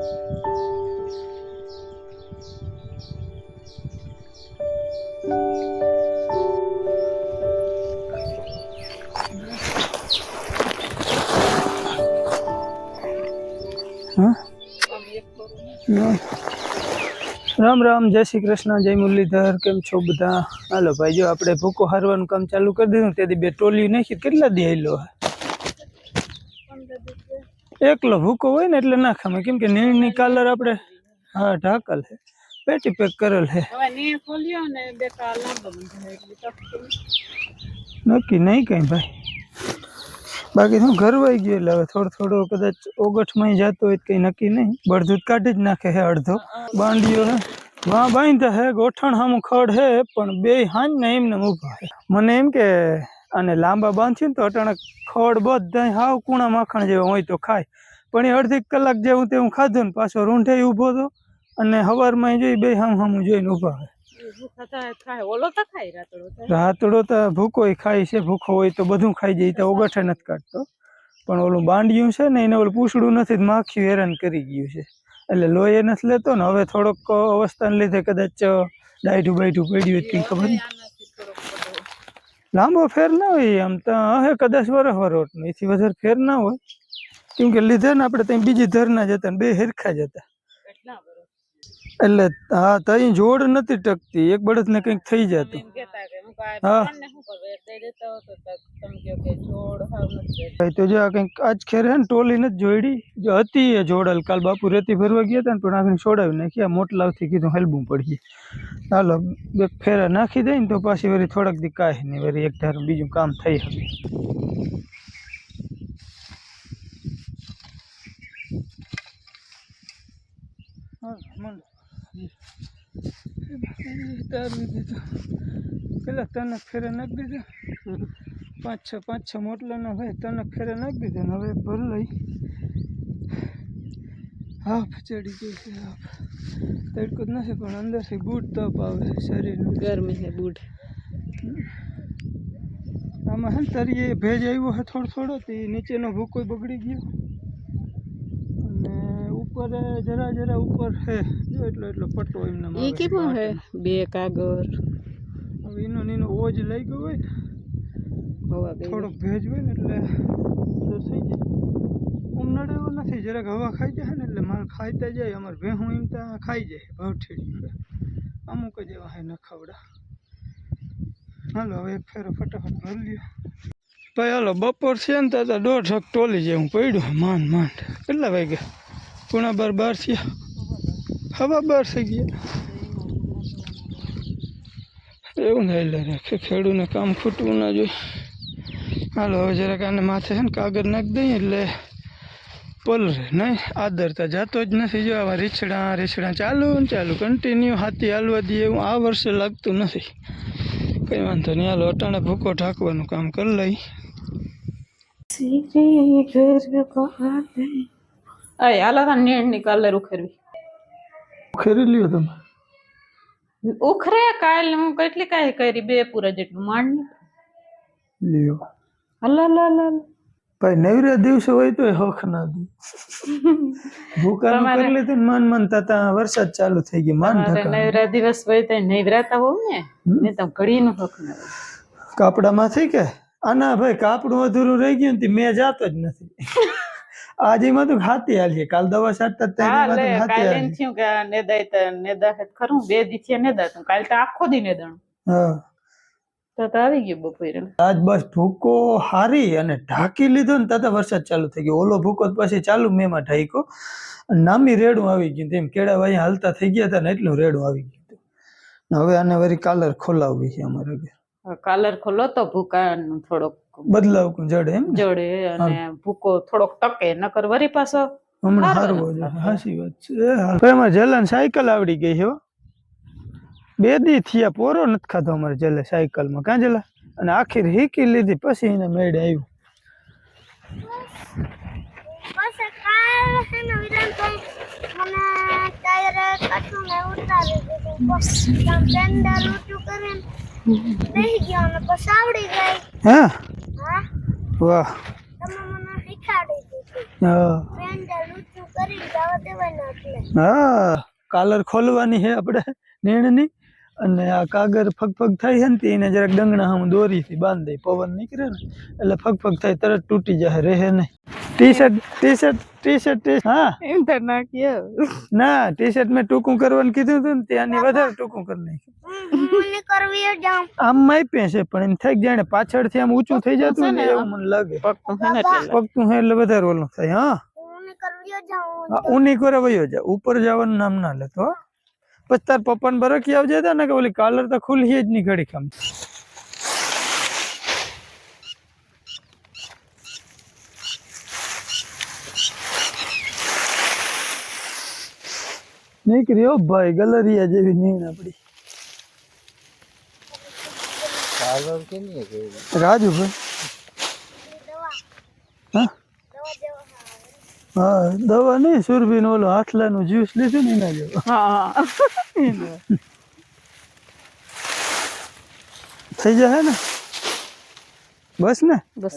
હા. રામ રામ, જય શ્રી કૃષ્ણ, જય મુરલીધર, કેમ છો બધા હાલો ભાઈ, જો આપણે ભૂકો હારવાનું કામ ચાલુ કરી દીધું તેથી બે ટોલી નાખી કેટલા દી આવેલો એકલો ભૂકો હોય ને એટલે નાખામાં કેમ કે નીણની કાલર આપણે હા ઢાકલ છે પેટી પેક કરેલ છે હવે નીર ખોલ્યો ને બે કા લાંબા બંધ એટલે તકતી નક્કી નહીં કઈ ભાઈ. બાકી શું ઘરવાઈ ગયું એટલે હવે થોડો થોડો કદાચ ઓગઠમાં જતો હોય તો કઈ નક્કી નહીં. બળદૂત કાઢી જ નાખે હે અડધો. બાંડીઓ હે. વાં બાંધ્યા હે ગોઠણ હામું ખડ હે પણ બે હાંજ ને એમને ઊભા હે. મને એમ કે અને લાંબા બાંધ્યું ને તો અટાણે ખડ બધા હાવ કૂણા માખણ જેવો હોય તો ખાય. પણ એ અડધી કલાક જેવું તે હું ખાધું ને પાછો રૂંઢે ઊભો હતો અને હવારમાં જોઈ બે હામ હામું જોઈને ઊભા હે ભૂખા થાય ખાય. ઓલો તો ખાય રાતડો તો. ભૂકોય ખાય છે ભૂખો હોય તો બધું ખાઈ જાય તો ઓગઠે નથી કાઢતો. પણ ઓલું બાંડિયું છે ને એને ઓલું પૂછડું નથી માખ્યું હેરાન કરી ગયું છે. એટલે લોહી નથી લેતો ને હવે થોડોક અવસ્થાને લીધે કદાચ ડાયઢું બાયઢું પડ્યું હોય તો ખબર નહીં. લાંબો ફેર ના હોય આમ તો હે કદાચ વરસ વરોટ એથી વધારે ફેર ના હોય. કેમ કે લીધે ને આપણે ત્યાં બીજી ધરના જતા ને બે હેરખા જતા. એટલે હા તઈ જોડ નથી ટકતી. એક બળદને કંઈક થઈ જતું. એમ કહેતા કે હું કાંઈ હા. ભગવાનને શું કરવું એટલે દેતા હો તો તો જો આ કંઈક આજ ખેર હે ને ટોલી નથી જોડી જો હતી એ જોડલ. કાલ બાપુ રેતી ભરવા ગયા હતા ને પણ આગળ છોડાવી નાખી આ મોટલાવથી કીધું હેલબું પડી ચાલો બે ફેરા નાખી દઈ ને તો પાછી વળી થોડાક દી કાંઈ નહીં. વળી એક ધારું બીજું કામ થઈ શકે મંડો. તારું દીધું. પેલા તનક ફેરે નાખી દીધું. પાંચ છ પાંચ છ મોટલાનો ભાઈ તનક ફેરે નાખી દીધો ને હવે ભર લઈ. હાફ ચડી ગઈ છે હાફ. તડકો જ નથી પણ અંદરથી બૂટ તપ આવે શરીરનું. ગરમી છે બૂટ. આમાં હે તરીએ ભેજ આવ્યો છે થોડો થોડો તે નીચેનો ભૂકો બગડી ગયો. ઉપર જરા જરા ઉપર હે જો એટલો એટલો પટ્ટો એમને એ કેવું હે? બે કાગર હવે એનો નીનો એનો ઓજ લઈ ગયો હોય ને હવા થોડોક ભેજ હોય ને એટલે અંદર થઈ જાય. ઉમનડે એવો નથી જરાક હવા ખાઈ જાય ને એટલે માલ ખાઈતા જાય અમારે ભેહું એમ ત્યાં ખાઈ જાય ભાવઠેડી અમુક જ એવા હે નખાવડા. હાલો હવે એક ફેરો ફટાફટ ભરી લ્યો. ભાઈ હાલો બપોર છે ને ત્યાં તો દોઢ ટોલી જેવું પડ્યું. માંડ માંડ. કેટલા વાગ્યા? પૂણા બાર બાર થયા હવા બાર થઈ ગયા એવું ને એટલે રાખે ખેડૂને કામ ખૂટવું ના જોઈએ. હાલો, હવે જરાક આને માથે છે ને કાગળ નાખી દઈએ એટલે પલરે નહીં? આદરતા જાતો જ નથી જો, આવા રીછડા રીછડા ચાલુ ને ચાલુ કન્ટિન્યુ હાથી હાલવા દઈએ એવું આ વર્ષે લાગતું નથી. કંઈ વાંધો નહીં, હાલો, અટાણે ભૂકો ઢાંકવાનું કામ કરી લઈ અય આલા તા નીરની કલર ઉખેરવી. ખેરી લ્યો તમે. ઉખરે કાલ હું કેટલી કાંઈ કરી? બે પૂરા જેટલું માંડ લ્યો. અલા લા લા ભાઈ નવરા દિવસે હોય તો હખ ના દે. તમારે- કરી લીધું ને મન તા વરસાદ ચાલુ થઈ ગયો માન ઢકા નવરા દિવસ હોય તો નવરાતા હોવ ને ને તો ઘડી નું હક ના. કાપડામાંથી કે? આના ભાઈ કાપડું અધૂરું રહી ગયું ને તે મેં જાતો જ નથી. આજે માં તો ખાતી હાલીએ કાલ દવા છાંટતા ત્યાં એમાં તો હાથી કાલે થયું કે નેદાય તો નેદા હે ખરું બે દી નેદા તું કાલ તો આખો દી નેદાણું. હા. તો તો આવી ગયું બપોરે. આજ બસ ભૂકો હારી અને ઢાંકી લીધો ને તતા વરસાદ ચાલુ થઈ ગયો. ઓલો ભૂકો પછી ચાલુ મે માં ઢાઈકો નામી રેડું આવી ગયું. તેમ કેળા ભાઈ હાલતા થઈ ગયા હતા ને એટલું રેડું આવી ગયું હવે આને વળી કાલર ખોલાવવી છે અમારે. કાલર ખોલો તો ભૂકાનું થોડોક બદલાવ જડે એમ જડે અને ભૂકો થોડોક ટકે નકર વરી પાછો હમણાં હારું હાચી વાત છે. અમારે જલાન સાયકલ આવડી ગઈ છે હો. બે દી થયા પોરો નથી ખાધો અમારે જલે સાયકલમાં. કાં જલા? અને આખી હીકી લીધી પછી એને મેળે આવ્યું. હા? વાહ. હા. કાલર ખોલવાની છે આપણે નીણની. અને આ કાગર ફગફગ થાય છે ને એને જરાક ડંગણા હમ દોરીથી બાંધી પવન નીકળે ને એટલે ફગફગ થાય તરત તૂટી જાય રહે નહીં. T shirt T shirt T shirt T હા. એમ તો નાખીએ. ના ટી શર્ટ મેં ટૂંકું કરવાનું કીધું હતું ને ત્યાંની વધારે ટૂંકું કરી નાખ્યું. આમ છે પણ એમ થાય જાણે પાછળથી આમ ઊંચું થઈ જતું ને એવું મને લાગે. પગતું છે એટલે. વધારે ઓલું થાય હા. હા ઊની કરે વયો જા ઉપર જવાનું નામ ના લેતો હો. પછી તાર પપ્પાને બરકી આવજે ને કે ઓલી કાલર તો ખુલ્લી જ નહીં ઘડી ખામ નીકળી હો ભાઈ ગલરિયા જેવી નીણ આપડી રાજુ ભાઈ. હા? દવા દેવા હા દવા નહીં સુરભી નો ઓલો હાથલાનું જ્યુસ લીધું ને એના જેવો. હા થઈ જાય ને? બસ ને? બસ.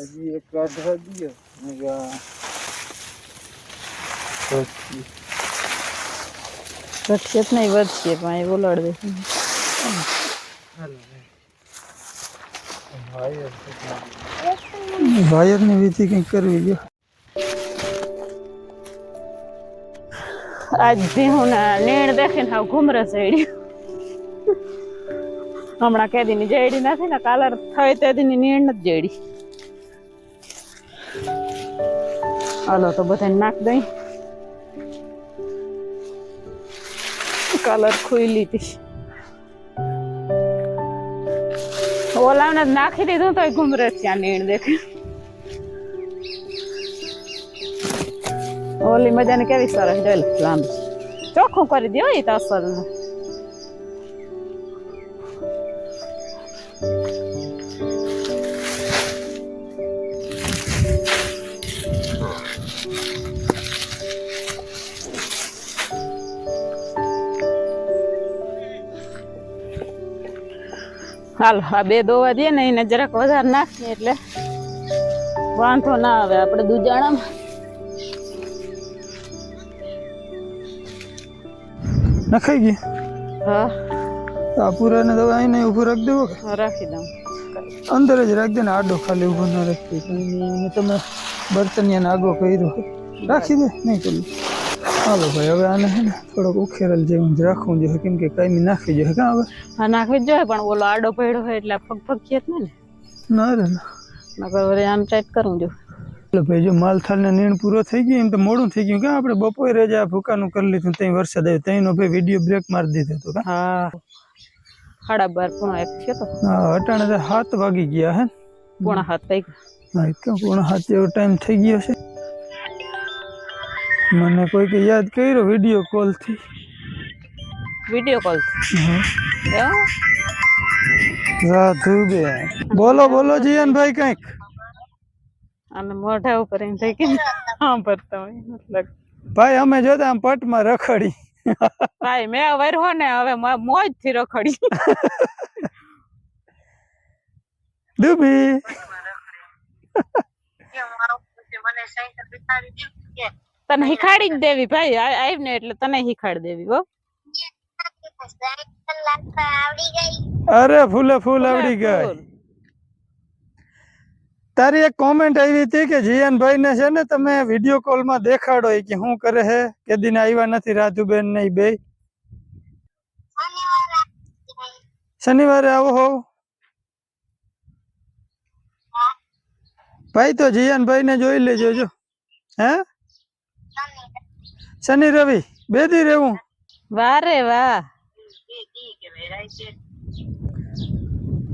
ઘટશે જ નહીં વધશે પણ એ બોલાડ દે. વાયરની વિધિ કંઈક કરવી જો આજ ના નીણ દેખીને હાવ ઘુમરે ચડ્યું. હમણાં કેદી ની જડી નથી ને કાલર થઈ તેદી ની નીણ નથી જેડી હાલો તો બધાને નાખ દઈ. કલર ખુઈલી હતી ઓલાને નાખી દીધું તો ઘુમરે ત્યાં નીણ દેખે. ઓલી મજાને કેવી સરસ ડેલ લાંબી ચોખ્ખું કરી દો એ તો અસલ હાલ આ બે દોવા દે ને એને જરાક વધારે નાખીએ એટલે વાંધો ના આવે. આપણે દુજાણામાં નખાઈ ગઈ? હા. આ પૂરાને દવા એને ઊભું રાખી દેવો કે? રાખી દઉં. અંદર જ રાખી દે ને આડો ખાલી ઊભો ના એને તમે બર્તનિયાને આગો કર્યો. રાખી દે નહીં કરું હાલો ભાઈ હવે આને હે ને થોડોક ઉખેરેલ જેવું જ રાખવું જોઈએ કેમ કે કાંઈ નાખી જોઈએ કાં હવે? હા નાખવી જ જોઈએ પણ ઓલો આડો પડ્યો હોય એટલે ફગ ફગીએ જ ને. ના રે ના. વળી આમ ટાઈટ કરું જો એટલે ભાઈ જો માલથાલને નીણ પૂરો થઈ ગયો એમ તો મોડું થઈ ગયું કે આપણે બપોરે રજા ભૂકાનું કરી લીધું ત્યાં વરસાદ આવ્યો ત્યાંનો ભાઈ વીડિયો બ્રેક મારી દીધો હતો હા. સાડા બાર પૂણા એક થયો તો. હા અટાણે સાત વાગી ગયા હે પૂણા હાથ થઈ ગયા હા પૂર્ણ હાથ જેવો ટાઈમ થઈ ગયો છે. મને કોઈકે યાદ કર્યો વીડિયો કોલથી વીડિયો કોલ સાધુ બે બોલો બોલો જીવનભાઈ કંઈક? અને મોઢા ઉપર એમ થઈ કે સાંભળતા હોય મતલબ ભાઈ અમે જોતા આમ પટમાં રખડી. ભાઈ મેં વરહો ને હવે મોજથી રખડી. ડૂબી તને શીખાડી જ દેવી ભાઈ આવી ને એટલે તને શીખાડી દેવી હો. અરે ફૂલે ફૂલ આવડી ગઈ. તારી એક કોમેન્ટ આવી હતી કે જીયનભાઈ ને છે ને તમે વીડિયો કોલમાં દેખાડો કે શું કરે છે? કે દિન આવ્યા નથી રાજુબેન ને બે. શનિવારે શનિવારે આવો હો. ભાઈ તો જીયનભાઈ ને જોઈ લેજો જો. હે? શનિ રવિ બે દી રહેવું વારે વાહ.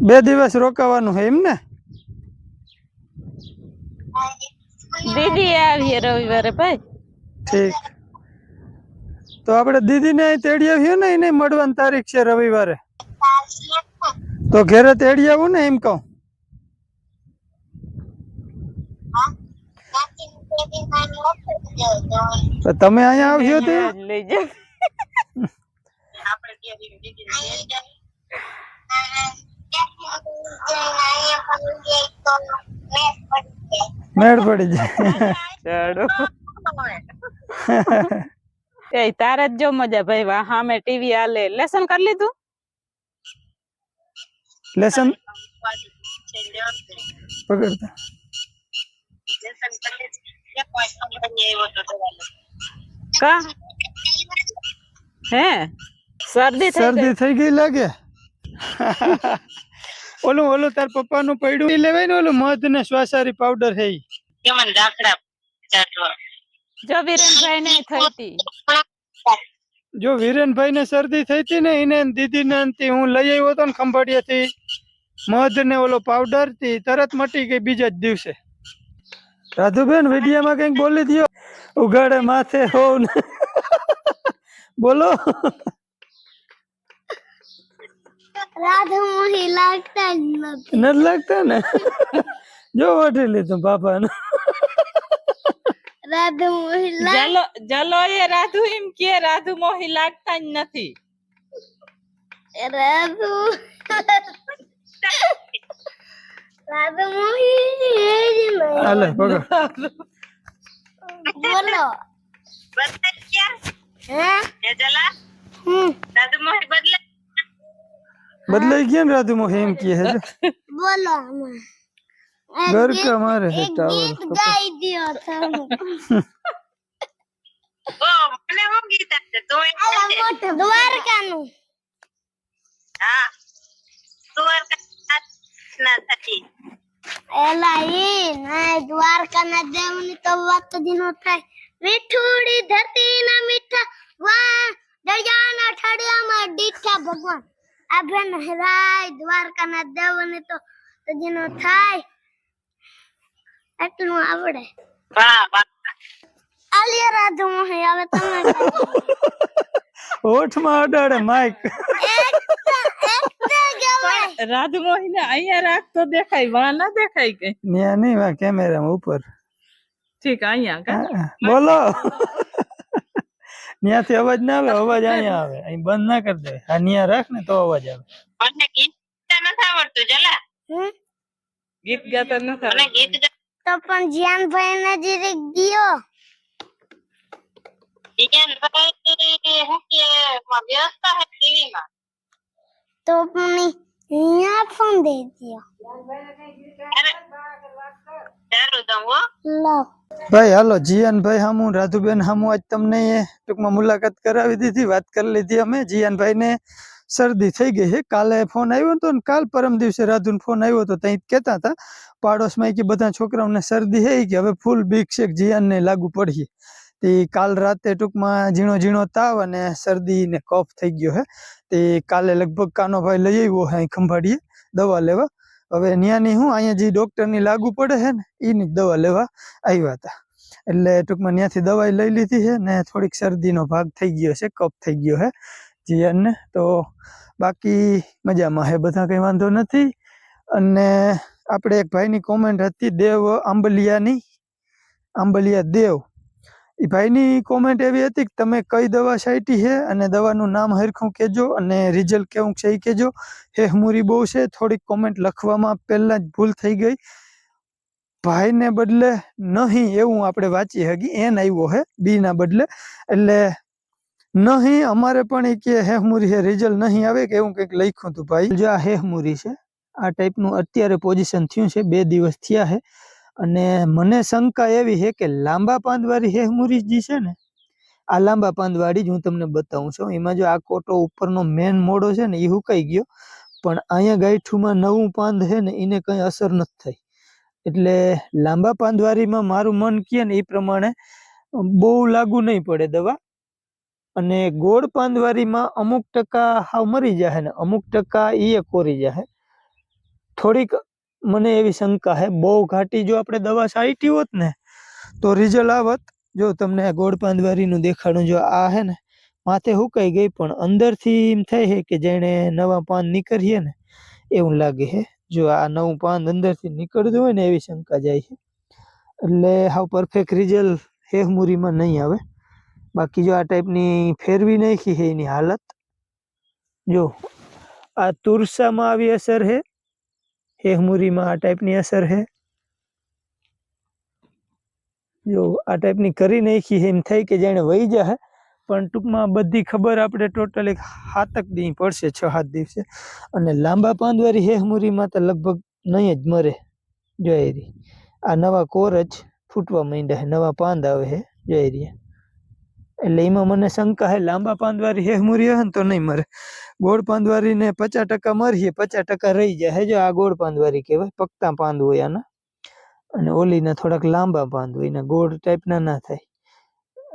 બે દિવસ રોકાવાનું હે એમ ને દીદી આવીએ રવિવારે ભાઈ. ઠીક. તો આપણે દીદીને અહીં તેડી આવ્યો ને એને મળવાની તારીખ છે રવિવારે. તો ઘેરે તેડી આવું ને એમ કહું. તમે અહીંયા આવશો તે? લઈ જા મેળ પડી જાય. ચાલો એ તારે જ જો મજા ભાઈ વાહ સામે ટીવી હાલે. લેસન કરી લીધું? લેસન પકડતા. કા? હે? શરદી થઈ ગઈ. શરદી થઈ ગઈ લાગે? ઓલું ઓલું તાર પપ્પાનું પૈડું ઈ લેવાય ને ઓલું મધ ને શ્વાસારી પાવડર હે. જો વિરેનભાઈ ને થઈ જો વિરેનભાઈ ને શરદી થઈ હતી ને એને દીદી ને અંતી હું લઈ આવ્યો હતો ને ખંભાળિયાથી. મધ ને ઓલો પાવડરથી તરત મટી ગઈ બીજા જ દિવસે. રાધુબેન વિડિયામાં કંઈક બોલી દો ઉઘાડે માથે હોવ ને. બોલો. રાધા મોહી લાગતા જ નથી. નથી લાગતા ને? જો વઠી લીધું બાપાનું. રાધુ મોહી જલો જલો એ રાધુ એમ કે રાધુ મોહી લાગતા જ નથી. રાધા મોહી એ જ નહીં હાલે પકડ. બોલો. હે? બદલાઈ ગયા ને રાધુ મોહ એમ કહે છે. બોલો ઘર કા મારે છે ટાવર ગાઈ દ્યો તમે. આલા મોટું દ્વારકાનું. એલા ઈ ના દેવની તો વાત જ નો થાય. મીઠુડી ધરતી ના મીઠા વાહ ઠડિયા માં દીઠા ભગવાન. આ બેન ના દેવ દેવની તો તજી નો થાય. એટલું આવડે. આલિયા રાધુ મોહી હવે તમે હોઠમાં અડાડે માઈક એક એકતા ગવાય રાધુ મોહી ને અહીંયા રાખતો દેખાય વા ના દેખાય કઈ. ન્યા નહીં વા કેમેરામાં ઉપર. ઠીક અહીંયા કા? હા, હા. બોલો. ન્યાથી અવાજ ના આવે અવાજ અહીંયા આવે. અહીં બંધ ના કરી દે. આ ન્યા રાખ ને તો અવાજ આવે. મને ગીત ગાતા નથી તો પણ જ્ઞાનભાઈ ને જીરે ગયો. તો પણ અહીંયા ફોન દે દ્યો લો ભાઈ હાલો જીયાન ભાઈ હામું રાધુબેન હામું આજ તમને એ ટૂંકમાં મુલાકાત કરાવી દીધી વાત કરી લીધી અમે જીયાનભાઈ ને શરદી થઈ ગઈ છે કાલે ફોન આવ્યો હતો ને કાલ પરમ દિવસે રાધુન ફોન આવ્યો હતો ત્યાં કહેતા હતા પાડોશમાં કે બધા છોકરાઓને શરદી હે કે હવે ફૂલ બીક છે કે જીયાનને લાગુ પડીએ. તે કાલ રાતે ટૂંકમાં ઝીણો ઝીણો તાવ અને શરદી ને કફ થઈ ગયો છે તે કાલે લગભગ કાનોભાઈ લઈ આવ્યો હે ખંભાળીએ દવા લેવા. હવે ન્યાની હું અહીંયા જે ડૉક્ટરની લાગુ પડે છે ને એની દવા લેવા આવ્યા હતા. એટલે ટૂંકમાં ત્યાંથી દવાઈ લઈ લીધી છે ને થોડીક શરદીનો ભાગ થઈ ગયો છે, કફ થઈ ગયો છે જીયાનને. તો બાકી મજામાં છે બધા કંઈ વાંધો નથી. અને આપણે એક ભાઈની કોમેન્ટ હતી, દેવ આંબલિયાની, આંબલિયા દેવ. એ ભાઈની કોમેન્ટ એવી હતી કે, તમે કઈ દવા છાંટી છે? અને દવાનું નામ હરખું કહેજો અને રિઝલ્ટ કેવું છે એ કહેજો. હેહમુરી બહુ છે. થોડીક કોમેન્ટ લખવામાં પહેલાં જ ભૂલ થઈ ગઈ. ભાઈને બદલે નહીં, એવું આપણે વાંચી હકી એન આવ્યો હે બી ના બદલે. એટલે નહીં, અમારે પણ એ કે હેહમુરી હે રિઝલ્ટ નહીં આવે, કે એવું કંઈક લખ્યું હતું ભાઈ. જો આ હેહમુરી છે, આ ટાઈપનું અત્યારે પોઝિશન થયું છે, બે દિવસ થયા છે. અને મને શંકા એવી છે કે લાંબા પાંદવાળી હે જે છે ને, આ લાંબા પાંદવાળી જ હું તમને બતાવું છું. એમાં જો આ કોટો ઉપરનો મેન મોડો છે ને એ હુકાઈ ગયો. પણ અહીંયા ગાયઠુંમાં નવું પાંદ છે ને, એને કંઈ અસર નથી થઈ. એટલે લાંબા પાંદવારીમાં મારું મન કહે ને એ પ્રમાણે બહુ લાગુ નહીં પડે દવા. અને ગોળ પાંદવારીમાં અમુક ટકા હાવ મરી જાય ને, અમુક ટકા એ કોરી જાય થોડીક મને એવી શંકા છે બહુ ઘાટી જો આપણે દવા છાંટી હોત ને, તો રિઝલ્ટ આવત. જો તમને આ ગોળ પાંદવારીનું દેખાડું જો આ હે ને, માથે હુકાઈ ગઈ પણ અંદરથી એમ થાય છે કે જેણે નવા પાન નીકળીએ ને, એવું લાગે છે જો આ નવું પાન અંદરથી નીકળતું હોય ને એવી શંકા જાય છે. એટલે હાવ પરફેક્ટ રિઝલ્ટ હેહમુરીમાં નહીં આવે. બાકી જો આ ટાઈપની ફેરવી નાખી છે એની હાલત. જો, આ તુરસામાં આવી અસર છે હેહમુરીમાં આ ટાઈપની અસર છે જો આ ટાઈપની કરી નાખી એમ થાય કે જાણે વહી જાય પણ ટૂંકમાં બધી ખબર આપણે ટોટલ એક હાતક દી પડશે, છ, સાત દિવસે. અને લાંબા પાંદવારી હેહમુરીમાં તો લગભગ નહીં જ મરે જોયેરી આ નવા કોર જ ફૂટવા માંડ્યા છે નવા પાંદ આવે છે જોયેરી એટલે એમાં મને શંકા હે, લાંબા પાંદવારી હે હશે ને તો નહીં મરે. ગોળ પાંદવારીને પચાસ ટકા મરીએ, પચાસ ટકા રહી જાય. હે જો આ ગોળ પાંદવારી કહેવાય, પકતા પાંદ હોય આના. અને ઓલીના થોડાક લાંબા પાંદ હોય, એના ગોળ ટાઈપના ના થાય.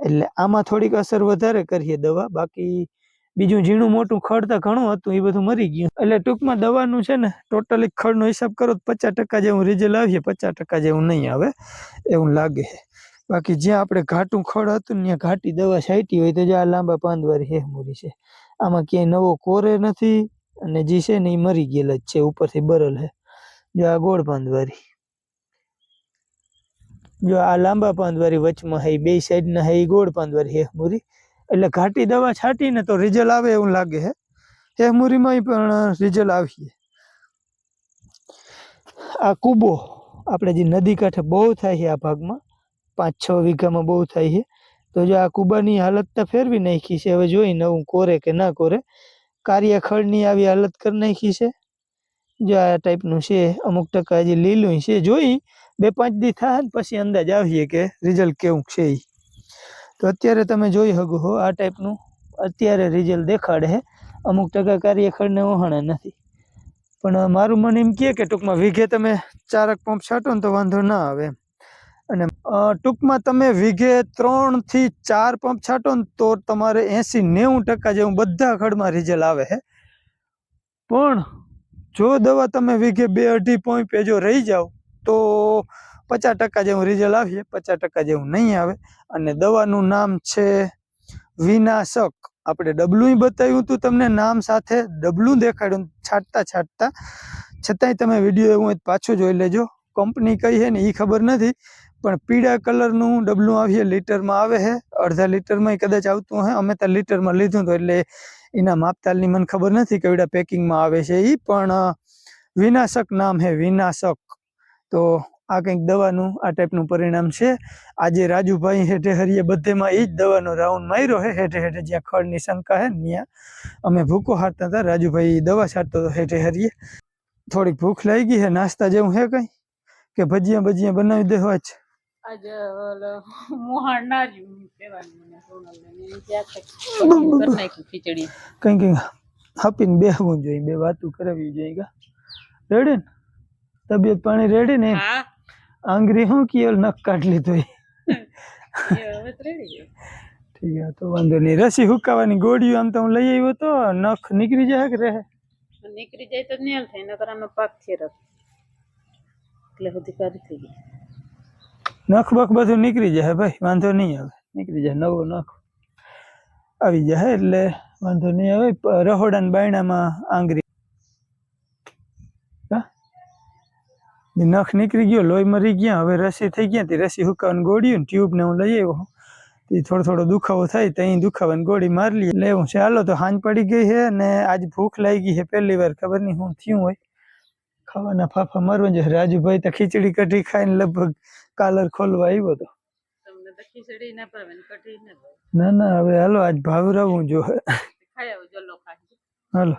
એટલે આમાં થોડીક અસર વધારે કરીએ દવા, બાકી બીજું ઝીણું મોટું ખડ તો ઘણું હતું, એ બધું મરી ગયું. એટલે ટૂંકમાં દવાનું છે ને, ટોટલી ખડનો હિસાબ કરો તો પચાસ ટકા જેવું રિઝલ્ટ આવીએ, પચાસ ટકા જેવું નહીં આવે, એવું લાગે બાકી જ્યાં આપણે ઘાટું ખડ હતું ત્યાં ઘાટી દવા છાંટી હોય તો જે આ લાંબા પાંદવારી હેહમુરી છે. આમાં ક્યાંય નવો કોરે નથી અને જે છે ને એ મરી ગયેલા જ છે, ઉપરથી બરલ છે જો આ ગોળ પાંદવારી જો આ લાંબા પાંદવારી વચમાં હે બે સાઈડના હે ગોળ પાંદવારી હેહમુરી એટલે ઘાટી દવા છાંટીને તો રિઝલ્ટ આવે એવું લાગે હે. હેહમુરીમાં પણ રિઝલ્ટ આવીએ. આ કૂબો, આપણે જે નદી કાંઠે બહુ થાય છે આ ભાગમાં પાંચ છ વીઘામાં બહુ થાય છે. તો જો આ કુબાની હાલત તો ફેરવી નાખી છે. હવે જોઈ નવું કોરે કે ના કોરે. કાર્યખળની આવી હાલત કરી નાખી છે. જો આ ટાઈપનું છે, અમુક ટકા હજી લીલું છે. જોઈ, બે પાંચ દી થાય ને પછી અંદાજ આવીએ કે રિઝલ્ટ કેવું છે એ તો અત્યારે તમે જોઈ શકો હો, આ ટાઈપનું અત્યારે રિઝલ્ટ દેખાડે છે. અમુક ટકા કાર્યખડને ઓહણે નથી. પણ મારું મન એમ કહે કે ટૂંકમાં વીઘે તમે ચારક પંપ છાંટો ને તો વાંધો ના આવે એમ. અને ટૂંકમાં તમે વીઘે ત્રણથી ચાર પંપ છાંટો ને તો તમારે એંસી નેવું ટકા જેવું બધા ખડમાં રિઝલ્ટ આવે છે પણ, જો દવા તમે વીઘે બે અઢી પોઈન્ટ જો રહી જાઓ, તો પચાસ ટકા જેવું રિઝલ્ટ આવીએ, પચાસ ટકા જેવું નહીં આવે. અને દવાનું નામ છે વિનાશક. આપણે ડબલું બતાવ્યું હતું તમને નામ સાથે, ડબલું દેખાડ્યું છાંટતા છાંટતા. છતાંય તમે વીડિયો એવું પાછો જોઈ લેજો. કંપની કઈ છે ને એ ખબર નથી. પણ પીળા કલરનું ડબલું આવીએ, લીટરમાં આવે છે અડધા લીટરમાં કદાચ આવતું હે, અમે તો લીટરમાં લીધું હતું એટલે એના માપતાલની મને ખબર નથી કેવડા પેકિંગમાં આવે છે એ પણ વિનાશક નામ છે વિનાશક. તો આ કંઈક દવાનું આ ટાઈપનું પરિણામ છે. આજે રાજુભાઈ હેઠે હરીએ બધેમાં એ જ દવાનો રાઉન્ડ માર્યો છે હેઠે હેઠે જ્યાં ખડની શંકા છે ત્યાં અમે ભૂકો હારતા હતા, રાજુભાઈ દવા છાંટતો હતો હેઠે હરીએ. થોડીક ભૂખ લાગી છે નાસ્તા જેવું છે કંઈ? કે ભજીયા ભજીયા બનાવી દેવા જ? આજ ઓલો મોહન ના જ કહેવાનું મને સોનલને એને નાખ્યું ખીચડી. કંઈ કંઈ આપીને બેહવું જોઈએ બે વાતું કરાવવી જોઈએ કા? રેડે ને? તબિયત પાણી રેડી ને આંગરી શું કિયલ નખ કાઢ લીધો ઠીક તો વાંધો નહીં. રસી હુકાવાની ગોળીઓ આમ તો હું લઈ આવ્યો તો નખ નીકળી જાય કે રહે? નીકળી જાય તો નેલ થાય નકર આમાં પાક છે રખ એટલે બધી કરી થઈ ગઈ નખ બખ બધું નીકળી જાય ભાઈ, વાંધો નહીં આવે. નીકળી જાય, નવો નખ આવી જાય એટલે વાંધો નહીં આવે. રહોડા રહોડાના બાયણામાં આંગળી. હા? નખ નીકળી ગયો, લોહી મરી ગયા, હવે રસી થઈ ગયા, તે રસી હુકાવાની ગોળીઓ ને ટ્યુબ ને હું લઈ આવ્યો તે થોડો થોડો દુખાવો થાય તો અહીં દુખાવાની ગોળી મારી લઈએ છે, હાલો, તો હાંજ પડી ગઈ છે અને આજ ભૂખ લાગી છે પહેલી વાર ખબર નહીં હું થયું હોય. ખાવાના ફાફા મારવા જોઈએ રાજુભાઈ તો ખીચડી કઢી ખાઈને લગભગ કાલર ખોલવા આવ્યો હતો તો ના ને કઢી ના ભાવે. ના ના હવે હાલો આજ ભાવ રહું જો. હાલો.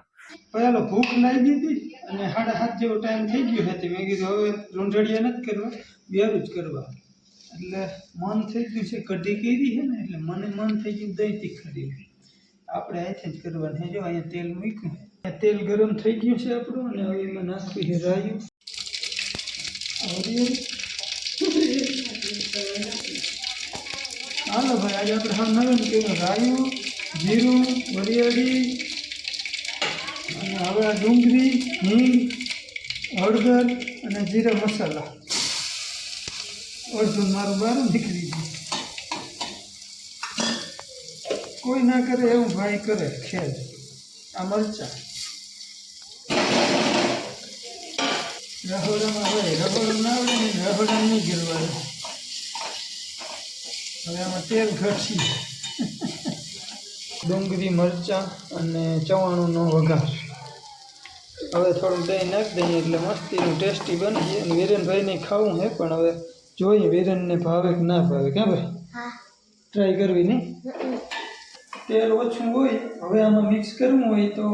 પહેલો ભૂખ લાગી હતી અને સાડા સાત જેવો ટાઈમ થઈ ગયો હતી. મેં કીધું હવે રૂંઢડિયા નથી કરવા બેરું જ કરવા. એટલે મન થઈ ગયું છે કઢી કરી છે ને એટલે મને મન થઈ ગયું દહીં ખરી આપણે અહીંથી જ કરવાની છે. જો અહીંયા તેલ મૂક્યું તેલ ગરમ થઈ ગયું છે આપણું અને હવે એમાં નાખવી છે રાયું. હાલો ભાઈ, આજે આપણે હા નવીન કેવું રાયું, જીરું, વરિયાળી અને હવે આ ડુંગળી, હિંગ, હળદર અને જીરા મસાલા. અડધું મારું બહાર નીકળી ગયું. કોઈ ના કરે એવું ભાઈ કરે, ખેલ. આ મરચા. રહોડામાં હોય રહોડું ના આવડે ને રહોડા નહીં ગીરવાનું હવે આમાં તેલ ઘટશે. ડુંગળી મરચાં અને ચવાણુંનો વઘાર. હવે થોડું દહીં નાખી દઈએ એટલે મસ્તીનું ટેસ્ટી બની જાય અને વીરેનભાઈને ખાવું હે પણ હવે જોઈએ વીરેનને ભાવે કે ના ભાવે. ક્યાં ભાઈ? ટ્રાય કરવી નહીં તેલ ઓછું હોય હવે આમાં મિક્સ કરવું હોય તો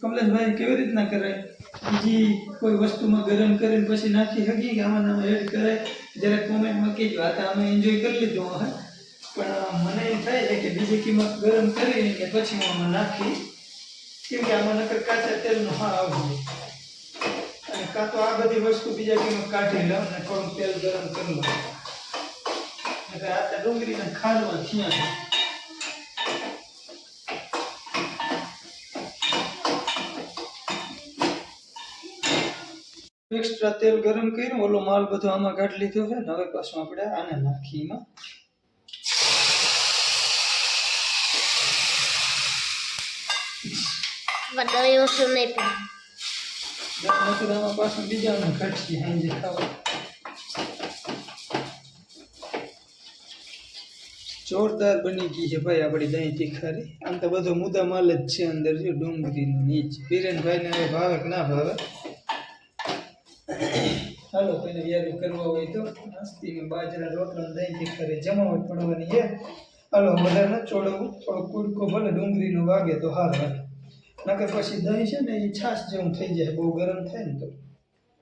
કમલેશભાઈ કેવી રીતના કરાય? બીજી કોઈ વસ્તુમાં ગરમ કરીને પછી નાખી શકીએ કે આમાં આમાં એડ કરાય? જરાક કોમેન્ટમાં કહેજો. આ તો અમે એન્જોય કરી લીધું, હે. પણ મને એમ થાય છે કે બીજી કિંમત ગરમ કરીને કે પછી હું આમાં નાખી, કેમ કે આમાં નકર કાચા તેલનો હા આવશે અને કાં તો આ બધી વસ્તુ બીજા કિંમત કાઢી લઉં અને થોડું તેલ ગરમ કરી લઉં. નકર આ તો ડુંગળીના ખાંડમાં થયા એક્સ્ટ્રા તેલ ગરમ કર્યું ઓલો માલ બધો આમાં કાઢી લીધો છે ને હવે પાછું આપણે આને નાખી એમાં વધારે ઓછું નહીં પડે નકર પાછું બીજાને ઘટકી હાંજે ખાવા. જોરદાર બની ગઈ છે ભાઈ આપણી દહીં તીખારી. આમ તો બધો મુદ્દા માલ જ છે અંદર જો ડુંગળી નીચ. વિરેનભાઈને હવે ભાવે કે ના ભાવે? હાલો, કોઈને યાદ કરવા હોય તો નાસ્તીમાં બાજરા રોટલા દહીં તીખારી જમાવટ પડવાની છે. હાલો વધારે ન ચોડવું થોડો કુડકો ભલે ડુંગળીનો વાગે તો હાલ નકર પછી દહીં છે ને એ છાશ જેવું થઈ જાય, બહુ ગરમ થાય ને તો.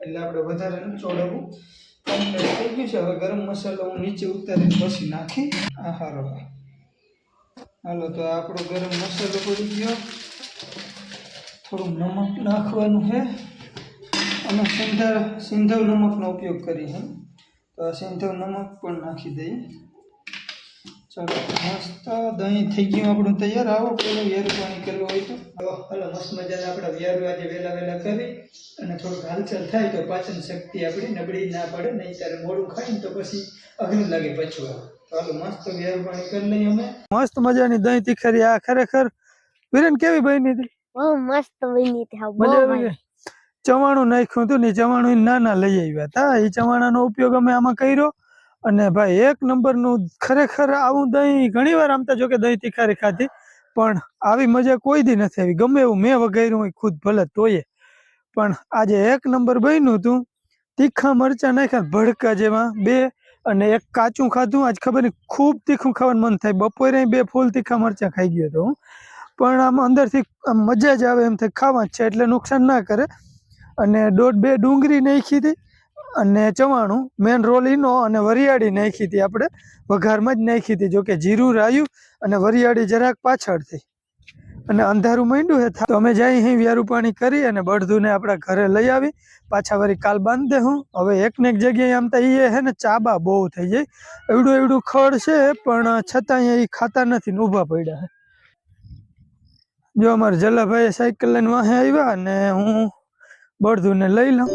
એટલે આપણે વધારે ન ચોડવું કમ્પ્લીટ થઈ ગયું છે. હવે ગરમ મસાલો હું નીચે ઉતારીને પછી નાખી આ હારો હાલો, તો આપણો ગરમ મસાલો પડી ગયો. થોડું નમક નાખવાનું છે. અને સિંધવ સિંધવ નમકનો ઉપયોગ કરી છે તો આ સિંધવ નમક પણ નાખી દઈએ. ચાલો મસ્ત દહીં થઈ ગયું આપણું તૈયાર. આવો પેલું વ્યારું પાણી કરવું હોય તો. તો હાલો મસ્ત મજાના આપણા વ્યારું આજે વહેલા વહેલા કરી અને થોડુંક હાલચાલ થાય તો પાચન શક્તિ આપણી નબળી ના પડે નહીં ત્યારે મોડું ખાય ને તો પછી અઘરું લાગે પચવા. તો હાલો મસ્ત વ્યારું પાણી કરી લઈએ અમે. મસ્ત મજાની દહીં તીખારી. આ ખરેખર વિરેન કેવી બની હતી? બહુ મસ્ત બની હતી. હા, બહુ મજા આવી મજા. ગઈ? ચવાણું નાખ્યું હતું ને ચવાણું ના નાના લઈ આવ્યા હતા એ ચવાણાનો ઉપયોગ અમે આમાં કર્યો. અને ભાઈ, એક નંબરનું ખરેખર આવું દહીં ઘણી વાર આમ તો જો કે દહીં તીખારી ખાધી, પણ આવી મજા કોઈ દી નથી આવી. ગમે એવું મેં વગાડ્યું હોય, ખુદ ભલે તોય. પણ આજે એક નંબર બન્યું હતું તીખા મરચાં નાખ્યા, ભડકા જેમાં બે અને એક કાચું ખાધું. આજ ખબર નહીં, ખૂબ તીખું ખાવાનું મન થાય. બપોરે બે ફૂલ તીખા મરચાં ખાઈ ગયો હતો હું. પણ આમ અંદરથી મજા જ આવે એમ થાય, ખાવા છે, એટલે નુકસાન ના કરે. અને દોઢ બે ડુંગળી નાખી હતી અને ચવાણું મેન રોલ ઈનો અને વરિયાળી નાખી હતી આપણે, વઘારમાં જ નાખી હતી, જોકે જીરું રાયું અને વરિયાળી જરાક પાછળથી અને અંધારું માંડ્યું હે તો અમે જઈ અહીં વ્યારું પાણી કરી અને બળધુને આપણા ઘરે લઈ આવી. પાછા વળી કાલ બાંધી હું. હવે એકને એક જગ્યાએ આમ તો એ હે ને ચાબા બહુ થઈ જાય. એવડું એવડું ખડ છે, પણ છતાં અહીંયા એ ખાતા નથી ને ઊભા પડ્યા જો અમારા જલાભાઈ સાયકલ લઈને વાહે આવ્યા અને હું બળધુને લઈ લઉં